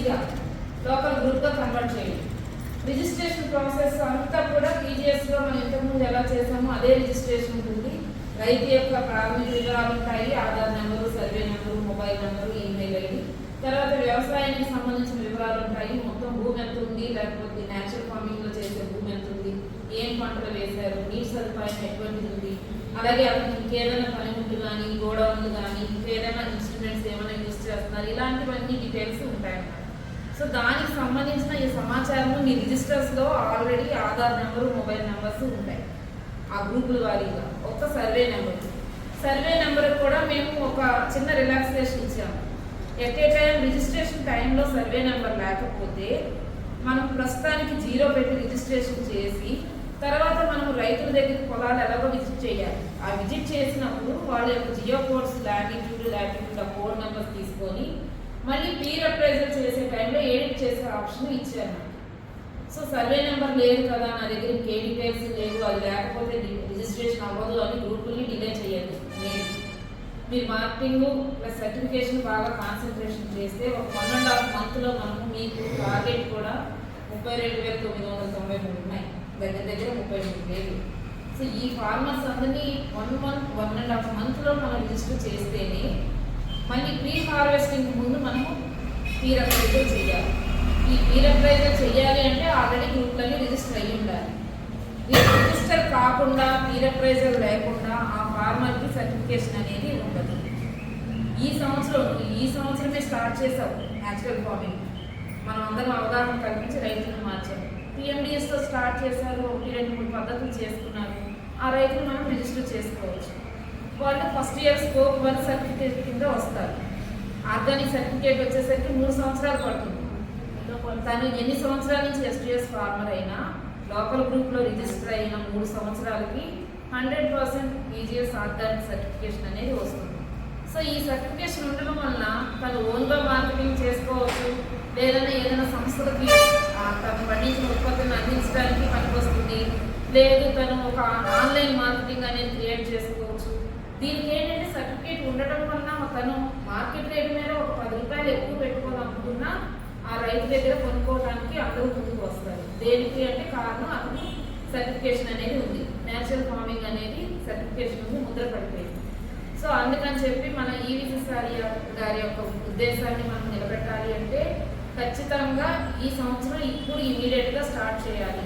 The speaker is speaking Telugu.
ఈజీగా లోకల్ గ్రూప్గా కన్వర్ట్ చేయండి. రిజిస్ట్రేషన్ ప్రాసెస్ అంతా కూడా పీజీఎస్లో మనం ఇంతకుముందు ఎలా చేసామో అదే రిజిస్ట్రేషన్ ఉంటుంది. రైతు యొక్క ప్రాథమిక వివరాలు ఉంటాయి. Aadhaar number survey number mobile number email ID. తర్వాత వ్యవసాయానికి సంబంధించిన వివరాలు ఉంటాయి. మొత్తం భూమి ఎంత ఉంది? లేకపోతే న్యాచురల్ ఫార్మింగ్లో చేసే భూమి ఎంత ఉంది? ఏం పంటలు వేశారు? నీటి సదుపాయం ఎటువంటిది ఉంది? అలాగే అతనికి ఇంకేదైనా పనిముట్లు కానీ గోడౌన్లు కానీ ఇంకేదైనా ఇన్స్ట్రుమెంట్స్ ఏమైనా యూజ్ చేస్తున్నారు? ఇలాంటివన్నీ డీటెయిల్స్ ఉంటాయన్నమాట. సో దానికి సంబంధించిన ఈ సమాచారం మీ రిజిస్టర్స్లో already Aadhaar number mobile numbers ఉంటాయి. ఆ గ్రూపుల వారీగా. ఒక సర్వే నెంబర్. సర్వే నెంబర్ కూడా మేము ఒక చిన్న రిలాక్సేషన్ ఇచ్చాము. ఎట్ ఏ టైం రిజిస్ట్రేషన్ టైంలో సర్వే నెంబర్ లేకపోతే మనం ప్రస్తుతానికి జీరో పెట్టి రిజిస్ట్రేషన్ చేసి తర్వాత మనం రైతుల దగ్గర పొలాలు ఎలాగో విజిట్ చేయాలి. ఆ విజిట్ చేసినప్పుడు వాళ్ళ యొక్క జియో కోడ్స్ లాటిట్యూడ్ లాటిట్యూడ్ ఆ కోడ్ నెంబర్స్ తీసుకొని మళ్ళీ పీర్ అప్రైజల్ చేసే టైంలో ఎడిట్ చేసే ఆప్షన్ ఇచ్చారు. సో సర్వే నెంబర్ లేదు కదా నా దగ్గర ఇంకే డీటెయిల్స్ లేవు అది లేకపోతే రిజిస్ట్రేషన్ అవ్వదు అని గ్రూపుల్ని డిలే చేయాలి నేను మీరు మార్కెటింగ్ ప్లస్ సర్టిఫికేషన్ బాగా కాన్సన్ట్రేషన్ చేస్తే ఒక వన్ అండ్ హాఫ్ మంత్లో మనము మీకు టార్గెట్ కూడా ముప్పై రెండు వేల తొమ్మిది వందల తొంభై మూడు ఉన్నాయి. దగ్గర దగ్గర ముప్పై మూడు వేలు. సో ఈ ఫార్మర్స్ అందరినీ one month one and half మంత్లో మనం రిజిస్టర్ చేస్తేనే మళ్ళీ ప్రీ హార్వెస్టింగ్ ముందు మనము పీర్ అప్రైజల్ చేయాలి. ఈ పీర్ అప్రైజల్ చేయాలి అంటే ఆల్రెడీ గ్రూప్లని రిజిస్టర్ అయ్యి ఉండాలి. ఈ రిజిస్టర్ కాకుండా పీర్ అప్రైజల్ లేకుండా ఆ ఫార్మర్కి సర్టిఫికేషన్ అనేది ఉండదు. ఈ సంవత్సరం ఈ సంవత్సరమే స్టార్ట్ చేసాం న్యాచురల్ ఫార్మింగ్ మనం అందరం అవగాహన కల్పించి రైతులను మార్చాం. పిఎండిఎస్తో స్టార్ట్ చేశారు ఒకటి రెండు మూడు పద్ధతులు చేసుకున్నారు. ఆ రైతులు మనం రిజిస్టర్ చేసుకోవచ్చు. వాళ్ళు first year scope one certificate కింద వస్తారు. ఆర్గానిక్ సర్టిఫికేట్ వచ్చేసరికి మూడు సంవత్సరాలు పడుతుంది. తను ఎన్ని సంవత్సరాల నుంచి ఎస్టీఎస్ ఫార్మర్ అయినా లోకల్ గ్రూప్లో రిజిస్టర్ అయిన మూడు సంవత్సరాలకి hundred percent EGS organic certification అనేది వస్తుంది. సో ఈ సర్టిఫికేషన్ ఉండడం వలన తను ఓన్గా మార్కెటింగ్ చేసుకోవచ్చు లేదన్నా ఏదైనా సంస్థలకి తను పండించిన ఉత్పత్తులను అందించడానికి పనికొస్తుంది లేదు తను ఒక ఆన్లైన్ మార్కెటింగ్ అనేది క్రియేట్ చేసుకోవచ్చు దీనికి ఏంటంటే సర్టిఫికేట్ ఉండటం వలన తను మార్కెట్ రేట్ మీద ఒక పది రూపాయలు ఎక్కువ పెట్టుకోవాలనుకున్నా ఆ రైతు దగ్గర కొనుక్కోవడానికి అందరూ ముందుకు వస్తారు. దేనికి అంటే కారణం అతను సర్టిఫికేషన్ అనేది ఉంది. నేచురల్ ఫార్మింగ్ అనేది సర్టిఫికేషన్ ఉంది ముద్ర పడిపోయింది. సో అందుకని చెప్పి మన ఈ సారి గారి యొక్క ఉద్దేశాన్ని మనం నిలబెట్టాలి అంటే ఖచ్చితంగా ఈ సంవత్సరం ఇప్పుడు ఇమీడియట్గా స్టార్ట్ చేయాలి.